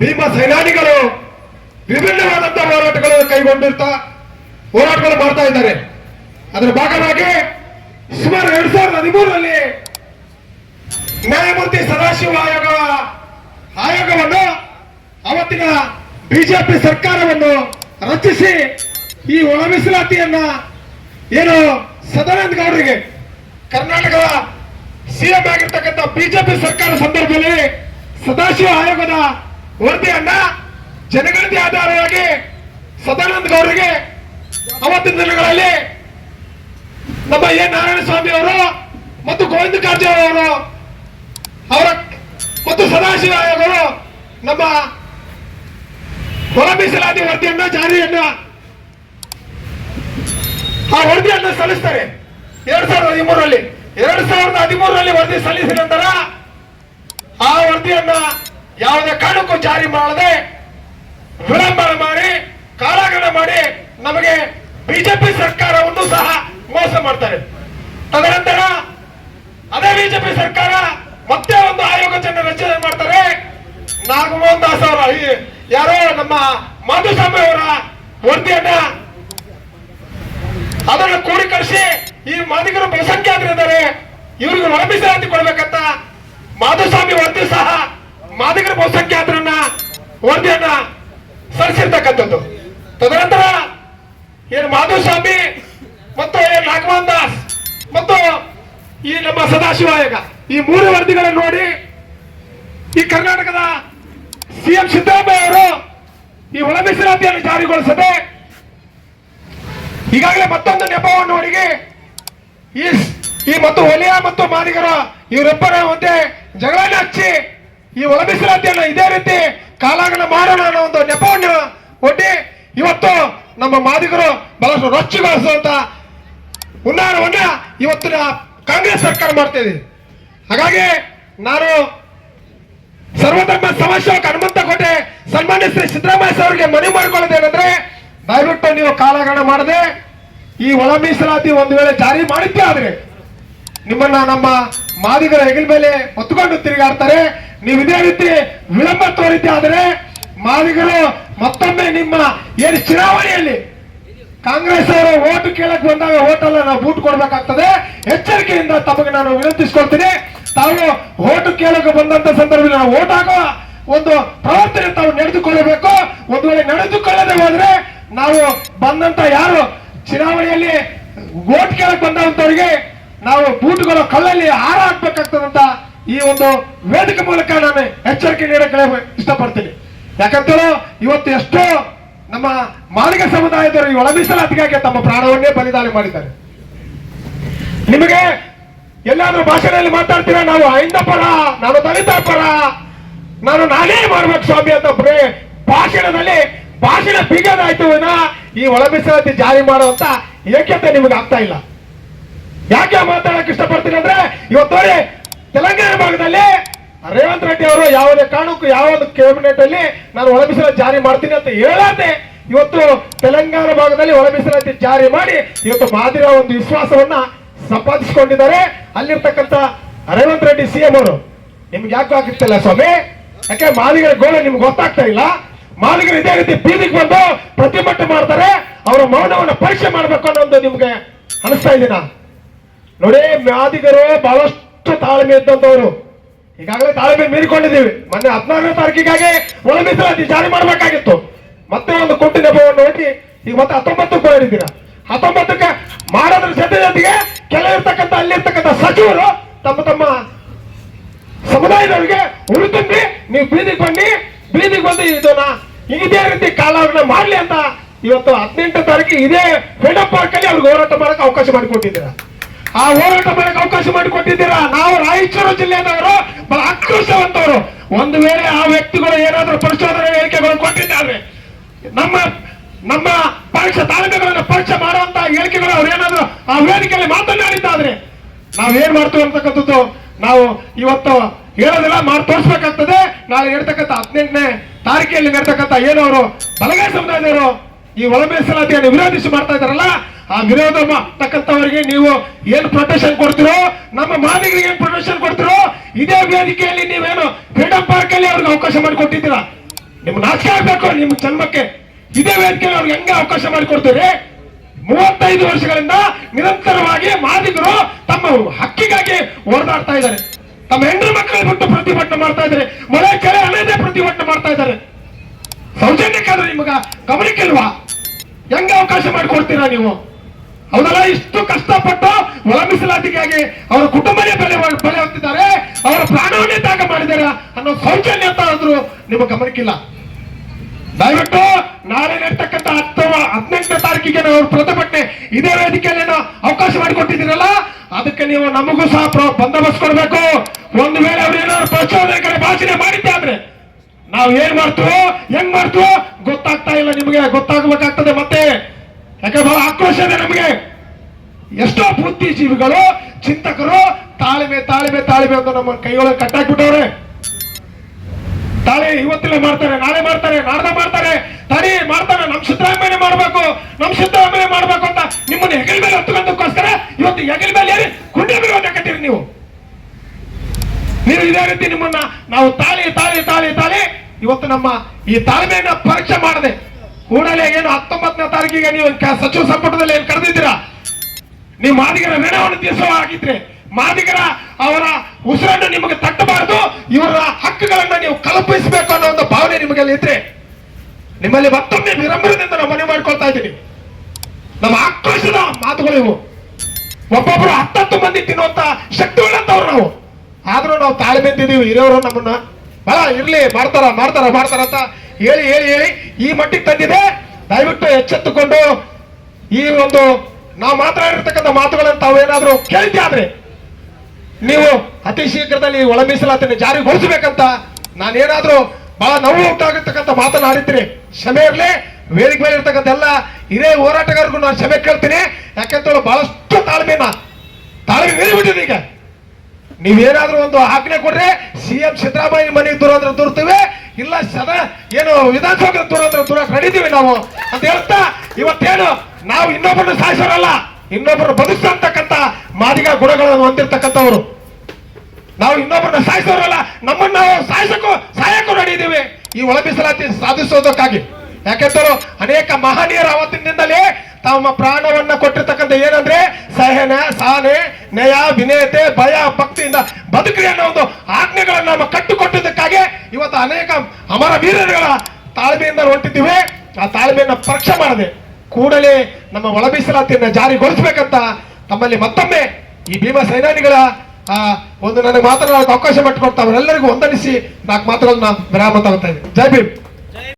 ಭೀಮ ಸೇನಾನಿಗಳು ವಿಭಿನ್ನವಾದಂತಹ ಹೋರಾಟಗಳು ಕೈಗೊಂಡಿರ್ತಾ ಹೋರಾಟಗಳು ಮಾಡ್ತಾ ಇದ್ದಾರೆ. ಅದರ ಭಾಗವಾಗಿ ಸುಮಾರು ಎರಡ್ ಸಾವಿರದ ಹದಿಮೂರರಲ್ಲಿ ನ್ಯಾಯಮೂರ್ತಿ ಸದಾಶಿವ ಆಯೋಗ ಆಯೋಗವನ್ನು ಅವತ್ತಿನ ಬಿಜೆಪಿ ಸರ್ಕಾರವನ್ನು ರಚಿಸಿ ಈ ಒಳ ಮೀಸಲಾತಿಯನ್ನ ಏನು ಸದಾನಂದ ಗೌಡರಿಗೆ, ಕರ್ನಾಟಕದ ಸಿಎಂ ಆಗಿರ್ತಕ್ಕಂಥ ಬಿಜೆಪಿ ಸರ್ಕಾರ ಸಂದರ್ಭದಲ್ಲಿ ಸದಾಶಿವ ಆಯೋಗದ ವರದಿಯನ್ನ ಜನಗಣತಿ ಆಧಾರವಾಗಿ ಸದಾನಂದ ಗೌಡರಿಗೆ ಅವತ್ತಿನ ದಿನಗಳಲ್ಲಿ ನಮ್ಮ ಎ ನಾರಾಯಣ ಸ್ವಾಮಿ ಅವರು ಮತ್ತು ಗೋವಿಂದ ಕಾರಜೋಳ ಅವರು, ಅವರ ಮತ್ತು ಸದಾಶಿವ ಅವರು ನಮ್ಮ ಹೊರ ಮೀಸಲಾತಿ ವರದಿಯನ್ನ, ಜಾರಿಯನ್ನ ಆ ವರದಿಯನ್ನು ಸಲ್ಲಿಸ್ತಾರೆ. ಎರಡ್ ಸಾವಿರದ ಹದಿಮೂರರಲ್ಲಿ, ಎರಡ್ ಸಾವಿರದ ಹದಿಮೂರರಲ್ಲಿ ವರದಿ ಸಲ್ಲಿಸಿದ ನಂತರ ಆ ವರದಿಯನ್ನ ಯಾವುದೇ ಕಾರಣಕ್ಕೂ ಜಾರಿ ಮಾಡದೆ ವಿಳಂಬ ಮಾಡಿ ಕಾಲಗಣ ಮಾಡಿ ನಮಗೆ ಬಿಜೆಪಿ ಸರ್ಕಾರವನ್ನು ಸಹ ಮೋಸ ಮಾಡ್ತಾರೆ. ತದನಂತರ ಅದೇ ಬಿಜೆಪಿ ಸರ್ಕಾರ ಮತ್ತೆ ಒಂದು ಆಯೋಗವನ್ನು ರಚನೆ ಮಾಡ್ತಾರೆ. ನಾಗಮೋಹನ್ ದಾಸ್ ಅವರ ಯಾರೋ ನಮ್ಮ ಮಾಧುಸ್ವಾಮಿ ಅವರ ವರದಿಯನ್ನ ಅದನ್ನು ಕೂಡಿಕರಿಸಿ ಈ ಮಾದಿಗರು ಬಹುಸಂಖ್ಯಾತರಿದ್ದಾರೆ ಇವ್ರಿಗೆ ಒಳ ಮೀಸಲಾತಿ ಕೊಡ್ಬೇಕಂತ ಮಾಧುಸ್ವಾಮಿ ವರದಿ ಸಹ ವರದಿಯನ್ನ ಸಲ್ಲಿಸಿರ್ತಕ್ಕಂಥದ್ದು ತದನಂತರ ಏನು ಮಾಧುಸ್ವಾಮಿ ಮತ್ತು ಏನು ನಾಗಮೋಹನ್ ದಾಸ್ ಮತ್ತು ಈ ನಮ್ಮ ಸದಾಶಿವ ಆಯೋಗ ಈ ಮೂರು ವರದಿಗಳನ್ನು ನೋಡಿ ಈ ಕರ್ನಾಟಕದ ಸಿಎಂ ಸಿದ್ದರಾಮಯ್ಯ ಅವರು ಈ ಒಳ ಮೀಸಲಾತಿಯನ್ನು ಜಾರಿಗೊಳಿಸದೆ ಈಗಾಗಲೇ ಮತ್ತೊಂದು ನೆಪವನ್ನು ಹುಡುಗಿ ಈ ಈ ಮತ್ತು ಒಲಿಯ ಮತ್ತು ಮಾದಿಗರ ಇವರಿಬ್ಬರ ಮಧ್ಯೆ ಜಗಳನ್ನ ಹಚ್ಚಿ ಈ ಒಳ ಮೀಸಲಾತಿಯನ್ನು ಇದೇ ರೀತಿ ಕಾಲಾಗಣ ಮಾಡೋಣ ಅನ್ನೋ ಒಂದು ನೆಪವನ್ನು ಒಡ್ಡಿ ಇವತ್ತು ನಮ್ಮ ಮಾದಿಗರು ಬಹಳಷ್ಟು ರೊಚ್ಚಿಗೊಳಿಸುವಂತ ಹುನ್ನಾರವನ್ನ ಇವತ್ತಿನ ಕಾಂಗ್ರೆಸ್ ಸರ್ಕಾರ ಮಾಡ್ತಾ ಹಾಗಾಗಿ ನಾನು ಸರ್ವಧರ್ಮ ಸಮಾಶಕ್ಕೆ ಹನುಮಂತ ಕೋಟೆ ಸನ್ಮಾನ್ಯ ಶ್ರೀ ಸಿದ್ದರಾಮಯ್ಯ ಅವರಿಗೆ ಮನವಿ ಮಾಡಿಕೊಳ್ಳೋದೇನೆಂದ್ರೆ ದಯವಿಟ್ಟು ನೀವು ಕಾಲಗಣ ಮಾಡದೆ ಈ ಒಳ ಮೀಸಲಾತಿ ಒಂದು ವೇಳೆ ಜಾರಿ ಮಾಡಿದ್ದೆ ಆದ್ರೆ ನಿಮ್ಮನ್ನ ನಮ್ಮ ಮಾದಿಗರ ಹೆಗಲ ಮೇಲೆ ಹೊತ್ತುಕೊಂಡು ತಿರುಗಾಡ್ತಾರೆ. ನೀವು ಇದೇ ರೀತಿ ವಿಳಂಬ ತೋರಿದ್ದೆ ಆದರೆ ಮಾದಿಗರು ಮತ್ತೊಮ್ಮೆ ನಿಮ್ಮ ಏನು ಚುನಾವಣೆಯಲ್ಲಿ ಕಾಂಗ್ರೆಸ್ ಅವರು ಓಟ್ ಕೇಳಕ್ ಬಂದಾಗ ಓಟಲ್ಲ ನಾವು ಬೂಟ್ ಕೊಡ್ಬೇಕಾಗ್ತದೆ. ಎಚ್ಚರಿಕೆಯಿಂದ ತಮಗೆ ನಾನು ವಿನಂತಿಸ್ಕೊಳ್ತೀನಿ. ತಾವು ಓಟ್ ಕೇಳಕ್ಕೆ ಬಂದಂತ ಸಂದರ್ಭದಲ್ಲಿ ನಾವು ಓಟ್ ಹಾಕುವ ಒಂದು ಪ್ರವರ್ತನೆ ತಾವು ನಡೆದುಕೊಳ್ಳಬೇಕು. ಒಂದು ವೇಳೆ ನಡೆದುಕೊಳ್ಳದೆ ಹೋದ್ರೆ ನಾವು ಬಂದಂತ ಯಾರು ಚುನಾವಣೆಯಲ್ಲಿ ಓಟ್ ಕೇಳಕ್ ಬಂದಂತವರಿಗೆ ನಾವು ಬೂಟ್ಗಳ ಕಲ್ಲಲ್ಲಿ ಹಾರ ಹಾಕ್ಬೇಕಾಗ್ತದಂತ ಈ ಒಂದು ವೇದಿಕೆ ಮೂಲಕ ನಾನು ಎಚ್ಚರಿಕೆ ನೀಡಕ್ಕೆ ಇಷ್ಟಪಡ್ತೀನಿ. ಯಾಕಂತೇಳೋ, ಇವತ್ತು ಎಷ್ಟೋ ನಮ್ಮ ಮಾಲಿಕ ಸಮುದಾಯದವರು ಈ ಒಳ ಮೀಸಲಾತಿಗಾಗಿ ತಮ್ಮ ಪ್ರಾಣವನ್ನೇ ಬಲಿದಾನ ಮಾಡಿದ್ದಾರೆ. ನಿಮಗೆ ಎಲ್ಲಾದ್ರೂ ಭಾಷೆಯಲ್ಲಿ ಮಾತಾಡ್ತೀರಾ? ನಾವು ಐಂದ ಪರ, ನಾನು ದಲಿತ ಪರ, ನಾನು ನಾನೇ ಮಾಡ್ಬೇಕು ಸ್ವಾಮಿ ಅಂತ ಬರೀ ಭಾಷಣದಲ್ಲಿ, ಭಾಷಣ ಬೀಗದಾಯ್ತು ಈ ಒಳ ಮೀಸಲಾತಿ ಜಾರಿ ಮಾಡುವಂತ ಏಕತೆ ನಿಮಗೆ ಆಗ್ತಾ ಇಲ್ಲ. ಯಾಕೆ ಮಾತಾಡಕ್ ಇಷ್ಟಪಡ್ತೀನಿ ಅಂದ್ರೆ, ಇವತ್ತು ತೆಲಂಗಾಣ ಭಾಗದಲ್ಲಿ ರೇವಂತ್ ರೆಡ್ಡಿ ಅವರು ಯಾವುದೇ ಕಾರಣಕ್ಕೂ ಯಾವ ಒಂದು ಕ್ಯಾಬಿನೆಟ್ ಅಲ್ಲಿ ನಾನು ಒಳ ಜಾರಿ ಮಾಡ್ತೀನಿ ಅಂತ ಹೇಳದೆ ಇವತ್ತು ತೆಲಂಗಾಣ ಭಾಗದಲ್ಲಿ ಒಳ ಜಾರಿ ಮಾಡಿ ಇವತ್ತು ಮಾದಿರ ಒಂದು ವಿಶ್ವಾಸವನ್ನ ಸಂಪಾದಿಸಿಕೊಂಡಿದ್ದಾರೆ. ಅಲ್ಲಿರ್ತಕ್ಕಂಥ ರೇವಂತ್ ರೆಡ್ಡಿ ಸಿಎಂ ಅವರು. ನಿಮ್ಗೆ ಯಾಕೆ ಆಗುತ್ತಿಲ್ಲ ಸ್ವಾಮಿ? ಯಾಕೆ ಮಾದಿಗರ ಗೋಳು ನಿಮ್ಗೆ ಗೊತ್ತಾಗ್ತಾ ಇಲ್ಲ? ಮಾದಿಗರು ಇದೇ ರೀತಿ ಬೀದಿಗೆ ಬಂದು ಪ್ರತಿಭಟನೆ ಮಾಡ್ತಾರೆ. ಅವರ ಮೌನವನ್ನ ಪರೀಕ್ಷೆ ಮಾಡ್ಬೇಕು ಅನ್ನೋ ಒಂದು ನಿಮ್ಗೆ ಅನಿಸ್ತಾ ಇದ್ದೀನ ನೋಡಿ, ಮಾದಿಗರು ಬಹಳಷ್ಟು ತಾಳ್ಮೆ ಇದ್ದಂತವ್ರು ಈಗಾಗಲೇ ತಾಳ್ಮೆ ಮೀರಿಕೊಂಡಿದ್ದೀವಿ. ಮೊನ್ನೆ ಹದಿನಾರನೇ ತಾರೀಕಿಗಾಗಿ ಒಳ ಮೀಸಲಾತಿ ಜಾರಿ ಮಾಡಬೇಕಾಗಿತ್ತು. ಮತ್ತೆ ಒಂದು ಕೊಟ್ಟು ನೆಪವನ್ನು ಒಟ್ಟಿ ಈಗ ಮತ್ತೆ ಹತ್ತೊಂಬತ್ತು ಹೇಳಿದ್ದೀರಾ ಹತ್ತೊಂಬತ್ತಕ್ಕೆ ಮಾಡೋದ್ರ ಜೊತೆ ಜೊತೆಗೆ ಕೆಲವಿರ್ತಕ್ಕಂಥ ಅಲ್ಲಿರ್ತಕ್ಕಂಥ ಸಚಿವರು ತಮ್ಮ ತಮ್ಮ ಸಮುದಾಯದವರಿಗೆ ಉಳಿತುಂಬಿ ನೀವು ಬೀದಿಗೆ ಬನ್ನಿ, ಬೀದಿಗೆ ಬಂದು ಇದನ್ನ ಇದೇ ರೀತಿ ಕಾಲಾವರಣ ಮಾಡಲಿ ಅಂತ ಇವತ್ತು ಹದಿನೆಂಟು ತಾರೀಕಿಗೆ ಇದೇ ಫ್ರೀಡಮ್ ಪಾರ್ಕ್ ಅಲ್ಲಿ ಅವ್ರಿಗೆ ಹೋರಾಟ ಮಾಡಕ್ಕೆ ಅವಕಾಶ ಮಾಡಿಕೊಟ್ಟಿದ್ದೀರಾ. ಆ ಹೋರಾಟ ಮಾಡಕ್ಕೆ ಅವಕಾಶ ಮಾಡಿಕೊಟ್ಟಿದ್ದೀರಾ? ನಾವು ರಾಯಚೂರು ಜಿಲ್ಲೆಯವರು ಬಹಳ ಆಕ್ರೋಶವಂತವರು. ಒಂದು ವೇಳೆ ಆ ವ್ಯಕ್ತಿಗಳು ಏನಾದರೂ ಪರಿಶೋಧನೆ ಹೇಳಿಕೆಗಳು ಕೊಟ್ಟಿದ್ದಾರೆ, ನಮ್ಮ ನಮ್ಮ ಪರೀಕ್ಷೆ ತಾಲೂಕುಗಳನ್ನು ಪರೀಕ್ಷೆ ಮಾಡುವಂತಹ ಹೇಳಿಕೆಗಳು ಅವ್ರು ಏನಾದ್ರು ಆ ವೇದಿಕೆಯಲ್ಲಿ ಮಾತನಾಡಿದ್ದಾದ್ರೆ, ನಾವೇನ್ ಮಾಡ್ತೀವಿ ಅಂತಕ್ಕಂಥದ್ದು ನಾವು ಇವತ್ತು ಹೇಳೋದಿಲ್ಲ ಮಾಡಿ ತೋರಿಸ್ಬೇಕಾಗ್ತದೆ. ನಾಳೆ ಹೇಳ್ತಕ್ಕಂಥ ಹದಿನೆಂಟನೇ ತಾರೀಕಿನಲ್ಲಿ ನಡ್ತಕ್ಕಂಥ ಏನವರು ಬಲಗೈ ಸಮುದಾಯದವರು ಈ ಒಳ ವಿರೋಧಿಸಿ ಮಾಡ್ತಾ ಇದಾರಲ್ಲ ಆ ವಿರೋಧ ತಕ್ಕಂಥವರಿಗೆ ನೀವು ಏನ್ ಪ್ರೊಟೆಕ್ಷನ್ ಕೊಡ್ತಿರೋ, ನಮ್ಮ ಮಾದಿಗರಿಗೆ ಏನು ಪ್ರೊಟೆಕ್ಷನ್ ಕೊಡ್ತಿರೋ, ಇದೇ ವೇದಿಕೆಯಲ್ಲಿ ನೀವೇನು ಫ್ರೀಡಮ್ ಪಾರ್ಕ್ ಅಲ್ಲಿ ಅವ್ರಿಗೆ ಅವಕಾಶ ಮಾಡಿಕೊಟ್ಟಿದ್ದೀರಾ? ನಿಮ್ ನಾಚಿಕೆ ಆಗ್ಬೇಕು ನಿಮ್ ಜನ್ಮಕ್ಕೆ. ಇದೇ ವೇದಿಕೆಯಲ್ಲಿ ಅವ್ರಿಗೆ ಹೆಂಗೆ ಅವಕಾಶ ಮಾಡಿಕೊಡ್ತೀರಿ? ಮೂವತ್ತೈದು ವರ್ಷಗಳಿಂದ ನಿರಂತರವಾಗಿ ಮಾದಿಗರು ತಮ್ಮ ಹಕ್ಕಿಗಾಗಿ ಹೋರಾಡ್ತಾ ಇದ್ದಾರೆ. ತಮ್ಮ ಹೆಣ್ಣು ಮಕ್ಕಳು ಬಿಟ್ಟು ಪ್ರತಿಭಟನೆ ಮಾಡ್ತಾ ಇದ್ದಾರೆ. ಮಳೆ ಕೆರೆ ಅನ್ನದೇ ಪ್ರತಿಭಟನೆ ಮಾಡ್ತಾ ಇದ್ದಾರೆ. ಸೌಜನ್ಯಕ್ಕಾದ್ರೆ ನಿಮಗ ಗಮನಕ್ಕಿಲ್ವಾ? ಹೆಂಗ ಅವಕಾಶ ಮಾಡಿಕೊಡ್ತೀರಾ ನೀವು? ಅವರೆಲ್ಲ ಇಷ್ಟು ಕಷ್ಟಪಟ್ಟು ಒಳ ಮೀಸಲಾತಿಗಾಗಿ ಅವರ ಕುಟುಂಬನೇ ಬೆಲೆ ಬೆಲೆ ಹೊತ್ತಿದ್ದಾರೆ. ಅವರ ಪ್ರಾಣವನ್ನೇ ತ್ಯಾಗ ಮಾಡಿದ್ದಾರೆ ಅನ್ನೋ ಸೌಜನ್ಯ ಅಂತ ಆದ್ರೂ ನಿಮ್ಮ ಗಮನಕ್ಕಿಲ್ಲ. ದಯವಿಟ್ಟು ನಾಳೆ ನಡ್ತಕ್ಕಂಥ ಹತ್ತು ಹದಿನೆಂಟನೇ ತಾರೀಕಿಗೆ ನಾವು ಪ್ರತಿಭಟನೆ ಇದೇ ವೇದಿಕೆಯಲ್ಲಿ ಅವಕಾಶ ಮಾಡಿಕೊಟ್ಟಿದ್ದೀರಲ್ಲ, ಅದಕ್ಕೆ ನೀವು ನಮಗೂ ಸಹ ಬಂದೋಬಸ್ತ್ ಕೊಡಬೇಕು. ಒಂದು ವೇಳೆ ಅವ್ರು ಏನಾದ್ರು ಪ್ರಚೋದನಕಾರಿ ಭಾಷಣೆ ಮಾಡಿದ್ದೆ ಅಂದ್ರೆ ನಾವು ಏನ್ ಮಾಡ್ತೀವೋ, ಹೆಂಗ್ ಮಾಡ್ತೀವೋ ಗೊತ್ತಾಗ್ತಾ ಇಲ್ಲ ನಿಮಗೆ, ಗೊತ್ತಾಗಬೇಕಾಗ್ತದೆ ಮತ್ತೆ. ಯಾಕೆ ಬಹಳ ಆಕ್ರೋಶ ಇದೆ ನಮಗೆ. ಎಷ್ಟೋ ಬುದ್ಧಿಜೀವಿಗಳು, ಚಿಂತಕರು, ತಾಳ್ಮೆ ತಾಳ್ಮೆ ತಾಳ್ಮೆ ಅಂತ ನಮ್ಮ ಕೈಯೊಳಗೆ ಕಟ್ಟಾಕ್ಬಿಟ್ಟವ್ರೆ. ತಾಳೆ ಇವತ್ತಿಲ್ಲ ಮಾಡ್ತಾರೆ, ನಾಳೆ ಮಾಡ್ತಾರೆ, ನಾಡ್ದ ಮಾಡ್ತಾರೆ. ತಡಿ, ಮಾಡ್ತಾರೆ, ನಮ್ ಸಿದ್ದರಾಮಯ್ಯ ಮಾಡ್ಬೇಕು, ನಮ್ ಸಿದ್ದರಾಮಯ್ಯ ಮಾಡ್ಬೇಕು ಅಂತ ನಿಮ್ಮನ್ನ ಹೆಗಲ್ ಮೇಲೆ ಹತ್ತುಕೊಂಡಕ್ಕೋಸ್ಕರ ಇವತ್ತು ಹೆಗಲ್ ಮೇಲೆ ಏರಿ ಕುಂಡೆ ಮೇಲೆ ನೀವು. ನೀವು ಇದೇ ರೀತಿ ನಿಮ್ಮನ್ನ ನಾವು ತಾಳಿ ತಾಳಿ ತಾಳಿ ತಾಳಿ ಇವತ್ತು ನಮ್ಮ ಈ ತಾಳ್ಮೆಯನ್ನ ಪರೀಕ್ಷೆ ಮಾಡದೆ ಕೂಡಲೇ ಏನು ಹತ್ತೊಂಬತ್ತನೇ ತಾರೀಕಿಗೆ ನೀವು ಸಚಿವ ಸಂಪುಟದಲ್ಲಿ ಏನು ಕರೆದಿದ್ದೀರಾ? ನೀವು ಮಾದಿಗರ ನೆನವನ್ನು ತಿಳಿಸುವ ಆಗಿದ್ರೆ ಮಾದಿಗರ ಅವರ ಉಸಿರನ್ನು ನಿಮಗೆ ತಟ್ಟಬಾರದು, ಇವರ ಹಕ್ಕುಗಳನ್ನ ನೀವು ಕಲ್ಪಿಸಬೇಕು ಅನ್ನೋ ಒಂದು ಭಾವನೆ ನಿಮಗೆಲ್ಲ ಇದ್ರೆ ನಿಮ್ಮಲ್ಲಿ ಮತ್ತೊಮ್ಮೆ ವಿರಂಬರದಿಂದ ನಾವು ಮನವಿ ಮಾಡ್ಕೊಳ್ತಾ ಇದ್ದೀನಿ. ನಮ್ಮ ಆಕ್ರೋಶದ ಮಾತುಗಳು ಇವು. ಒಬ್ಬೊಬ್ರು ಹತ್ತತ್ತು ಮಂದಿ ತಿನ್ನುವಂತ ಶಕ್ತಿ ಉಳ್ಳಂತವ್ರು ನಾವು. ಆದ್ರೂ ನಾವು ತಾಳ್ಮೆ ಇದ್ದೀವಿ ಇರೋರು ನಮ್ಮನ್ನ. ಬಹಳ ಇರ್ಲಿ, ಮಾಡ್ತಾರ ಮಾಡ್ತಾರ ಮಾಡ್ತಾರ ಅಂತ ಹೇಳಿ ಹೇಳಿ ಹೇಳಿ. ಈ ಮಟ್ಟಿಗೆ ತಂದಿದೆ. ದಯವಿಟ್ಟು ಎಚ್ಚೆತ್ತುಕೊಂಡು ಈ ಒಂದು ನಾವು ಮಾತನಾಡಿರ್ತಕ್ಕಂಥ ಮಾತುಗಳನ್ನು ತಾವೇನಾದ್ರೂ ಕೇಳಿದ್ದೆ ಆದ್ರೆ? ನೀವು ಅತಿ ಶೀಘ್ರದಲ್ಲಿ ಒಳ ಮೀಸಲಾತಿಯನ್ನು ಜಾರಿಗೊಳಿಸಬೇಕಂತ ನಾನೇನಾದ್ರೂ ಬಹಳ ನೋವು ಉಂಟಾಗಿರ್ತಕ್ಕಂಥ ಮಾತನಾಡಿದ್ರೆ ಕ್ಷಮೆ ಇರಲಿ. ವೇದಿಕೆ ಮೇಲೆ ಇರ್ತಕ್ಕಂಥ ಎಲ್ಲ ಹಿರಿಯ ಹೋರಾಟಗಾರರಿಗೂ ನಾನು ಕ್ಷಮೆ ಕೇಳ್ತೀನಿ. ಯಾಕಂತ ಬಹಳಷ್ಟು ತಾಳ್ಮೆನ ತಾಳ್ಮೆ ಮೀರಿಬಿಟ್ಟಿದೆ ಈಗ. ನೀವೇನಾದ್ರೂ ಒಂದು ಆಜ್ಞೆ ಕೊಡ್ರೆ, ಸಿ ಎಂ ಸಿದ್ದರಾಮಯ್ಯ ಮನೆಗೆ ದೂರ ದೂರ್ತೀವಿ, ಇಲ್ಲ ಸದ ಏನು ವಿಧಾನಸೌಧ ದೂರ ದೂರ ನಡೀತೀವಿ ನಾವು ಅಂತ ಹೇಳ್ತಾ, ಇವತ್ತೇನು ನಾವು ಇನ್ನೊಬ್ಬರನ್ನು ಸಾಯಿಸೋರಲ್ಲ ಇನ್ನೊಬ್ಬರು ಬದುಕಿಸ್ತಕ್ಕಂಥ ಮಾದಿಗ ಗುಣಗಳನ್ನು ಹೊಂದಿರ್ತಕ್ಕಂಥವ್ರು. ನಾವು ಇನ್ನೊಬ್ಬರನ್ನ ಸಾಯಿಸೋರಲ್ಲ, ನಮ್ಮನ್ನ ನಾವು ಸಾಯಿಸಕ್ಕೂ, ಸಾಯಕ್ಕೂ ನಡೀತೀವಿ. ಈ ಒಳ ಮೀಸಲಾತಿ ಸಾಧಿಸೋದಕ್ಕಾಗಿ. ಯಾಕೆಂದ್ರೆ ಅನೇಕ ಮಹನೀಯರ ಅವತ್ತಿನಿಂದಲೇ ತಮ್ಮ ಪ್ರಾಣವನ್ನ ಕೊಟ್ಟಿರ್ತಕ್ಕಂಥ ಏನಂದ್ರೆ ಸಹನ, ಸಾನೆ ನಯ ವಿನಯತೆ, ಭಯ, ಭಕ್ತಿಯಿಂದ ಬದುಕ್ರಿ ಅನ್ನೋ ಒಂದು ಆಜ್ಞೆಗಳನ್ನ ನಮ್ಮ ಕಟ್ಟುಕೊಟ್ಟಿದ್ದಕ್ಕಾಗಿ ಇವತ್ತು ಅನೇಕ ಅಮರ ವೀರರುಗಳ ತಾಳ್ಮೆಯಿಂದ ಹೊಂಟಿದ್ದೀವಿ. ಆ ತಾಳ್ಮೆಯನ್ನ ಪರೀಕ್ಷೆ ಮಾಡದೆ ಕೂಡಲೇ ನಮ್ಮ ಒಳ ಮೀಸಲಾತಿಯನ್ನ ಜಾರಿಗೊಳಿಸ್ಬೇಕಂತ ತಮ್ಮಲ್ಲಿ ಮತ್ತೊಮ್ಮೆ ಈ ಭೀಮ ಸೇನಾನಿಗಳ, ಆ, ಒಂದು ನನಗೆ ಮಾತನಾಡೋಕೆ ಅವಕಾಶ ಮಾಡಿಕೊಡ್ತಾ ಅವರೆಲ್ಲರಿಗೂ ಒಂದನಿಸಿ ನಾಲ್ಕು ಮಾತುಗಳನ್ನ ವಿರಾಮ ತಗೋತಾ ಇದ್ದೀನಿ. ಜೈ ಭೀಮ್.